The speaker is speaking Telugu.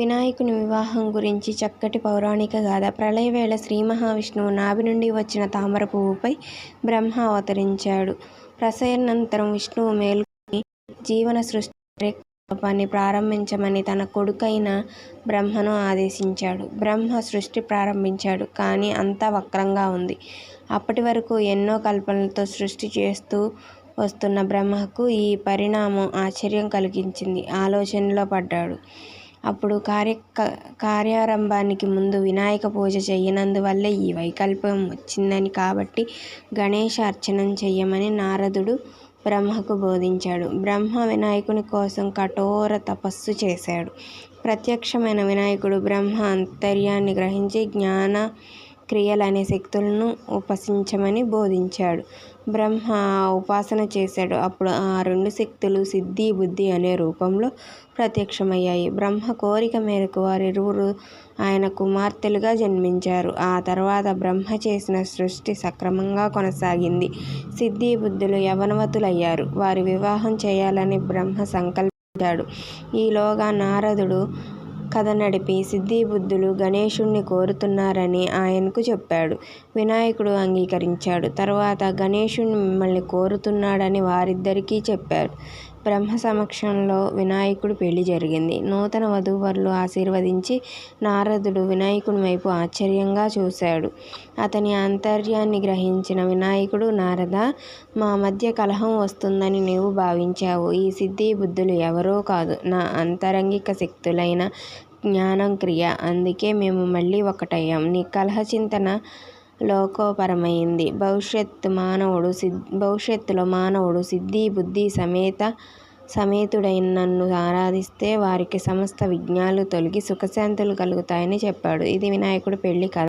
వినాయకుని వివాహం గురించి చక్కటి పౌరాణిక గాథ ప్రళయవేళ శ్రీ మహావిష్ణువు నాభి నుండి వచ్చిన తామర పువ్వుపై బ్రహ్మ అవతరించాడు. ప్రసయనంతరం విష్ణువు మేల్కొని జీవన సృష్టి కార్యకలాపాన్ని ప్రారంభించమని తన కొడుకైన బ్రహ్మను ఆదేశించాడు. బ్రహ్మ సృష్టి ప్రారంభించాడు. కానీ అంతా వక్రంగా ఉంది. అప్పటివరకూ ఎన్నో కల్పనలతో సృష్టి చేస్తూ వస్తున్న బ్రహ్మకు ఈ పరిణామం ఆశ్చర్యం కలిగించింది. ఆలోచనలో పడ్డాడు. అప్పుడు కార్యారంభానికి ముందు వినాయక పూజ చేయనందువల్లే ఈ వైకల్పం వచ్చిందని కాబట్టి గణేష అర్చనం చెయ్యమని నారదుడు బ్రహ్మకు బోధించాడు. బ్రహ్మ వినాయకుని కోసం కఠోర తపస్సు చేశాడు. ప్రత్యక్షమైన వినాయకుడు బ్రహ్మ ఆంతర్యాన్ని గ్రహించి జ్ఞాన, క్రియలనే శక్తులను ఉపాసించమని బోధించాడు. బ్రహ్మ ఉపాసన చేశాడు. అప్పుడు ఆ రెండు శక్తులు సిద్ధి, బుద్ధి అనే రూపంలో ప్రత్యక్షమయ్యాయి. బ్రహ్మ కోరిక మేరకు వారిరువురు ఆయన కుమార్తెలుగా జన్మించారు. ఆ తర్వాత బ్రహ్మ చేసిన సృష్టి సక్రమంగా కొనసాగింది. సిద్ధి, బుద్ధులు యవనవతులయ్యారు వారి వివాహం చేయాలని బ్రహ్మ సంకల్పించాడు. ఈలోగా నారదుడు కథ నడిపి సిద్ధిబుద్ధులు గణేశుణ్ణి కోరుతున్నారని ఆయనకు చెప్పాడు. వినాయకుడు అంగీకరించాడు. తర్వాత గణేశుడు మిమ్మల్ని కోరుతున్నాడని వారిద్దరికీ చెప్పాడు. బ్రహ్మ సమక్షంలో వినాయకుడి పెళ్ళి జరిగింది. నూతన వధూవరులు ఆశీర్వదించి నారదుడు వినాయకునివైపు ఆశ్చర్యంగా చూశాడు. అతని ఆంతర్యాన్ని గ్రహించిన వినాయకుడు నారద మా మధ్య కలహం వస్తుందని నీవు భావించావు. ఈ సిద్ధి, బుద్ధులు ఎవరో కాదు. నా అంతరంగిక శక్తులైన జ్ఞానం, క్రియ. అందుకే మేము మళ్ళీ ఒకటయ్యాం నీ కలహ చింతన లోకోపకారమైంది. భవిష్యత్తులో మానవుడు సిద్ధి, బుద్ధి సమేతుడై నన్ను ఆరాధిస్తే వారికి సమస్త విఘ్నాలు తొలగి సుఖశాంతులు కలుగుతాయని చెప్పాడు. ఇది వినాయకుడి పెళ్ళి కథ.